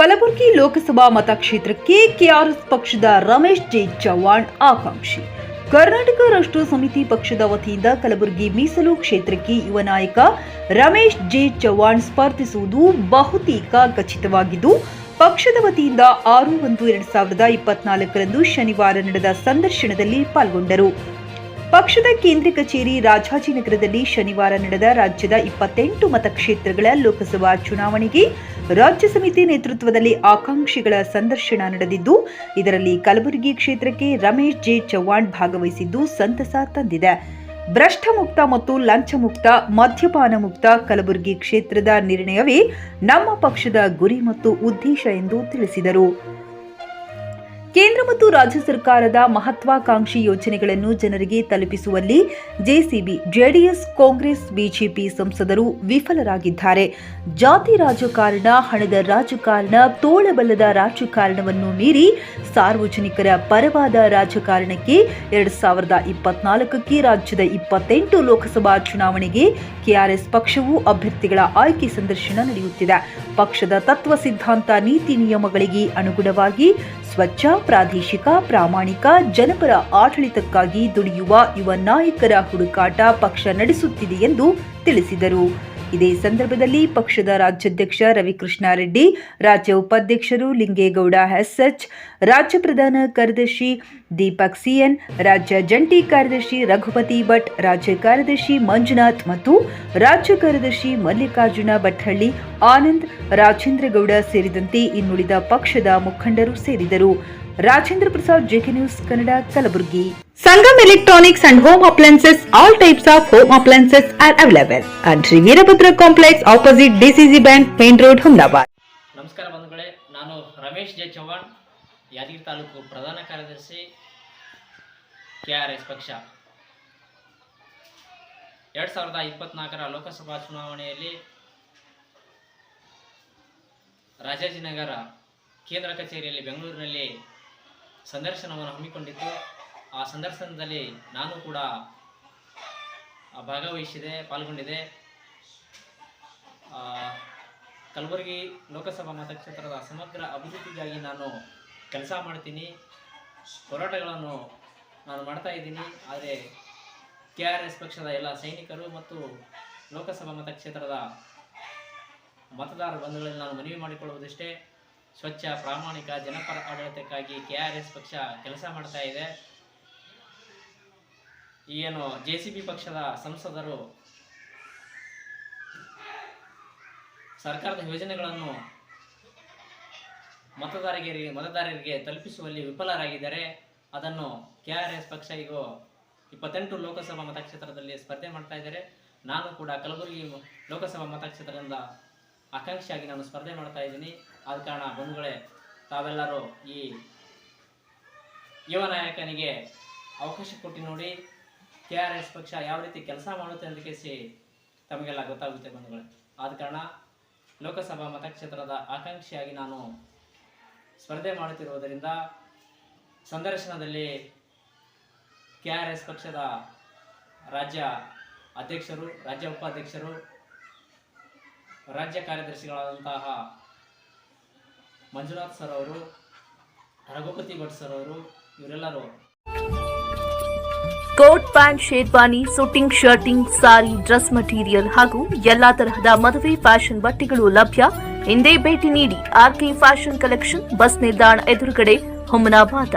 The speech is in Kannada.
ಕಲಬುರಗಿ ಲೋಕಸಭಾ ಮತಕ್ಷೇತ್ರಕ್ಕೆ ಕೆಆರ್ಎಸ್ ಪಕ್ಷದ ರಮೇಶ್ ಜೆ ಚವ್ಹಾಣ್ ಆಕಾಂಕ್ಷಿ. ಕರ್ನಾಟಕ ರಾಷ್ಟ್ರ ಸಮಿತಿ ಪಕ್ಷದ ವತಿಯಿಂದ ಕಲಬುರಗಿ ಮೀಸಲು ಕ್ಷೇತ್ರಕ್ಕೆ ಯುವ ನಾಯಕ ರಮೇಶ್ ಜೆ ಚವ್ಹಾಣ್ ಸ್ಪರ್ಧಿಸುವುದು ಬಹುತೇಕ ಖಚಿತವಾಗಿದ್ದು, ಪಕ್ಷದ ವತಿಯಿಂದ ಆರು ಒಂದು ಎರಡು ಸಾವಿರದ ಇಪ್ಪತ್ನಾಲ್ಕರಂದು ಶನಿವಾರ ನಡೆದ ಸಂದರ್ಶನದಲ್ಲಿ ಪಾಲ್ಗೊಂಡರು. ಪಕ್ಷದ ಕೇಂದ್ರ ಕಚೇರಿ ರಾಜಾಜಿನಗರದಲ್ಲಿ ಶನಿವಾರ ನಡೆದ ರಾಜ್ಯದ ಇಪ್ಪತ್ತೆಂಟು ಮತಕ್ಷೇತ್ರಗಳ ಲೋಕಸಭಾ ಚುನಾವಣೆಗೆ ರಾಜ್ಯ ಸಮಿತಿ ನೇತೃತ್ವದಲ್ಲಿ ಆಕಾಂಕ್ಷಿಗಳ ಸಂದರ್ಶನ ನಡೆದಿದ್ದು, ಇದರಲ್ಲಿ ಕಲಬುರಗಿ ಕ್ಷೇತ್ರಕ್ಕೆ ರಮೇಶ್ ಜೆ ಚವ್ಹಾಣ್ ಭಾಗವಹಿಸಿದ್ದು ಸಂತಸ ತಂದಿದೆ. ಭ್ರಷ್ಟಮುಕ್ತ ಮತ್ತು ಲಂಚ ಮುಕ್ತ ಮದ್ಯಪಾನ ಮುಕ್ತ ಕಲಬುರಗಿ ಕ್ಷೇತ್ರದ ನಿರ್ಣಯವೇ ನಮ್ಮ ಪಕ್ಷದ ಗುರಿ ಮತ್ತು ಉದ್ದೇಶ ಎಂದು ತಿಳಿಸಿದರು. ಕೇಂದ್ರ ಮತ್ತು ರಾಜ್ಯ ಸರ್ಕಾರದ ಮಹತ್ವಾಕಾಂಕ್ಷಿ ಯೋಜನೆಗಳನ್ನು ಜನರಿಗೆ ತಲುಪಿಸುವಲ್ಲಿ ಜೆಸಿಬಿ, ಜೆಡಿಎಸ್, ಕಾಂಗ್ರೆಸ್, ಬಿಜೆಪಿ ಸಂಸದರು ವಿಫಲರಾಗಿದ್ದಾರೆ. ಜಾತಿ ರಾಜಕಾರಣ, ಹಣದ ರಾಜಕಾರಣ, ತೋಳಬಲ್ಲದ ರಾಜಕಾರಣವನ್ನು ಮೀರಿ ಸಾರ್ವಜನಿಕರ ಪರವಾದ ರಾಜಕಾರಣಕ್ಕೆ ಎರಡ್ ಸಾವಿರದ ಇಪ್ಪತ್ನಾಲ್ಕಕ್ಕೆ ರಾಜ್ಯದ ಇಪ್ಪತ್ತೆಂಟು ಲೋಕಸಭಾ ಚುನಾವಣೆಗೆ ಕೆಆರ್ಎಸ್ ಪಕ್ಷವು ಅಭ್ಯರ್ಥಿಗಳ ಆಯ್ಕೆ ಸಂದರ್ಶನ ನಡೆಯುತ್ತಿದೆ. ಪಕ್ಷದ ತತ್ವ ಸಿದ್ಧಾಂತ, ನೀತಿ ನಿಯಮಗಳಿಗೆ ಅನುಗುಣವಾಗಿ ಸ್ವಚ್ಛ ಪ್ರಾದೇಶಿಕ ಪ್ರಾಮಾಣಿಕ ಜನಪರ ಆಡಳಿತಕ್ಕಾಗಿ ದುಡಿಯುವ ಯುವ ನಾಯಕರ ಹುಡುಕಾಟ ಪಕ್ಷ ನಡೆಸುತ್ತಿದೆ ಎಂದು ತಿಳಿಸಿದರು. ಇದೇ ಸಂದರ್ಭದಲ್ಲಿ ಪಕ್ಷದ ರಾಜ್ಯಾಧ್ಯಕ್ಷ ರವಿಕೃಷ್ಣಾರೆಡ್ಡಿ, ರಾಜ್ಯ ಉಪಾಧ್ಯಕ್ಷರು ಲಿಂಗೇಗೌಡ, ಎಸ್ಎಚ್, ರಾಜ್ಯ ಪ್ರಧಾನ ಕಾರ್ಯದರ್ಶಿ ದೀಪಕ್ ಸಿಎನ್, ರಾಜ್ಯ ಜಂಟಿ ಕಾರ್ಯದರ್ಶಿ ರಘುಪತಿ ಭಟ್, ರಾಜ್ಯ ಕಾರ್ಯದರ್ಶಿ ಮಂಜುನಾಥ್ ಮತ್ತು ರಾಜ್ಯ ಕಾರ್ಯದರ್ಶಿ ಮಲ್ಲಿಕಾರ್ಜುನ ಭಟ್ಹಳ್ಳಿ, ಆನಂದ್ ರಾಜೇಂದ್ರಗೌಡ ಸೇರಿದಂತೆ ಇನ್ನುಳಿದ ಪಕ್ಷದ ಮುಖಂಡರು ಸೇರಿದರು Rajendra Prasad JK news Kannada Kalaburagi. Sangam electronics and home appliances all types of home appliances are available and Shri Veerabhadra complex opposite DCC bank main road Humnabad ನಮಸ್ಕಾರ ಬಂಧುಗಳೇ ನಾನು ರಮೇಶ್ ಜೆ ಚವ್ಹಾಣ್ ಯಾದಗಿರಿ ತಾಲೂಕು ಪ್ರಧಾನ ಕಾರ್ಯದರ್ಶಿ ಕೆ ಆರ್ ಎಸ್ ಪಕ್ಷ. ಎರಡು ಸಾವಿರದ ಇಪ್ಪತ್ನಾಲ್ಕರ ಲೋಕಸಭಾ ಚುನಾವಣೆಯಲ್ಲಿ ರಾಜಾಜಿನಗರ ಕೇಂದ್ರ ಕಚೇರಿಯಲ್ಲಿ ಬೆಂಗಳೂರಿನಲ್ಲಿ ಸಂದರ್ಶನವನ್ನು ಹಮ್ಮಿಕೊಂಡಿತ್ತು ಆ ಸಂದರ್ಶನದಲ್ಲಿ ನಾನು ಕೂಡ ಭಾಗವಹಿಸಿದೆ, ಪಾಲ್ಗೊಂಡಿದೆ. ಕಲಬುರಗಿ ಲೋಕಸಭಾ ಮತಕ್ಷೇತ್ರದ ಸಮಗ್ರ ಅಭಿವೃದ್ಧಿಗಾಗಿ ನಾನು ಕೆಲಸ ಮಾಡ್ತೀನಿ. ಹೋರಾಟಗಳನ್ನು ನಾನು ಮಾಡ್ತಾ ಇದ್ದೀನಿ. ಆದರೆ ಕೆ ಆರ್ ಎಸ್ ಪಕ್ಷದ ಎಲ್ಲ ಸೈನಿಕರು ಮತ್ತು ಲೋಕಸಭಾ ಮತಕ್ಷೇತ್ರದ ಮತದಾರ ಬಂಧುಗಳಲ್ಲಿ ನಾನು ಮನವಿ ಮಾಡಿಕೊಳ್ಳುವುದಿಷ್ಟೇ. ಸ್ವಚ್ಛ, ಪ್ರಾಮಾಣಿಕ ಜನಪರ ಆಡಳಿತಕ್ಕಾಗಿ ಕೆ ಎಸ್ ಪಕ್ಷ ಕೆಲಸ ಮಾಡ್ತಾ ಇದೆ. ಏನು ಜೆ ಪಕ್ಷದ ಸಂಸದರು ಸರ್ಕಾರದ ಯೋಜನೆಗಳನ್ನು ಮತದಾರರಿಗೆ ಮತದಾರರಿಗೆ ತಲುಪಿಸುವಲ್ಲಿ ವಿಫಲರಾಗಿದ್ದಾರೆ. ಅದನ್ನು ಕೆ ಎಸ್ ಪಕ್ಷ ಈಗ ಇಪ್ಪತ್ತೆಂಟು ಲೋಕಸಭಾ ಮತಕ್ಷೇತ್ರದಲ್ಲಿ ಸ್ಪರ್ಧೆ ಮಾಡ್ತಾ ಇದ್ದಾರೆ. ನಾನು ಕೂಡ ಕಲಬುರಗಿ ಲೋಕಸಭಾ ಮತಕ್ಷೇತ್ರದಿಂದ ಆಕಾಂಕ್ಷಿಯಾಗಿ ನಾನು ಸ್ಪರ್ಧೆ ಮಾಡ್ತಾ ಇದ್ದೀನಿ. ಆದ ಕಾರಣ ಬಂಧುಗಳೇ, ತಾವೆಲ್ಲರೂ ಈ ಯುವ ನಾಯಕನಿಗೆ ಅವಕಾಶ ಕೊಟ್ಟು ನೋಡಿ, ಕೆ ಆರ್ ಎಸ್ ಪಕ್ಷ ಯಾವ ರೀತಿ ಕೆಲಸ ಮಾಡುತ್ತೆ ಅಂತ ಕೇಸಿ ತಮಗೆಲ್ಲ ಗೊತ್ತಾಗುತ್ತೆ ಬಂಧುಗಳೇ. ಆದ ಕಾರಣ ಲೋಕಸಭಾ ಮತಕ್ಷೇತ್ರದ ಆಕಾಂಕ್ಷಿಯಾಗಿ ನಾನು ಸ್ಪರ್ಧೆ ಮಾಡುತ್ತಿರುವುದರಿಂದ ಸಂದರ್ಶನದಲ್ಲಿ ಕೆ ಆರ್ ಎಸ್ ಪಕ್ಷದ ರಾಜ್ಯ ಅಧ್ಯಕ್ಷರು, ರಾಜ್ಯ ಉಪಾಧ್ಯಕ್ಷರು ರಾಜ್ಯ ಕಾರ್ಯದರ್ಶಿಗಳಾದಂತಹ ಮಂಜುನಾಥ್ ಸರ್ ಅವರು, ರಘುಪತಿ ಭಟ್ ಸರ್ ಅವರು, ಇವರೆಲ್ಲರೂ coat pant, sherwani suiting shirting, sari, dress material ಹಾಗೂ ಎಲ್ಲಾ ತರಹದ ಮದುವೆ ಫ್ಯಾಷನ್ ಬಟ್ಟೆಗಳು ಲಭ್ಯ. ಹಿಂದೆ ಭೇಟಿ ನೀಡಿ ಆರ್ಕೆ ಫ್ಯಾಷನ್ ಕಲೆಕ್ಷನ್ ಬಸ್ ನಿಲ್ದಾಣ ಎದುರುಗಡೆ, ಹುಮನಾಬಾದ.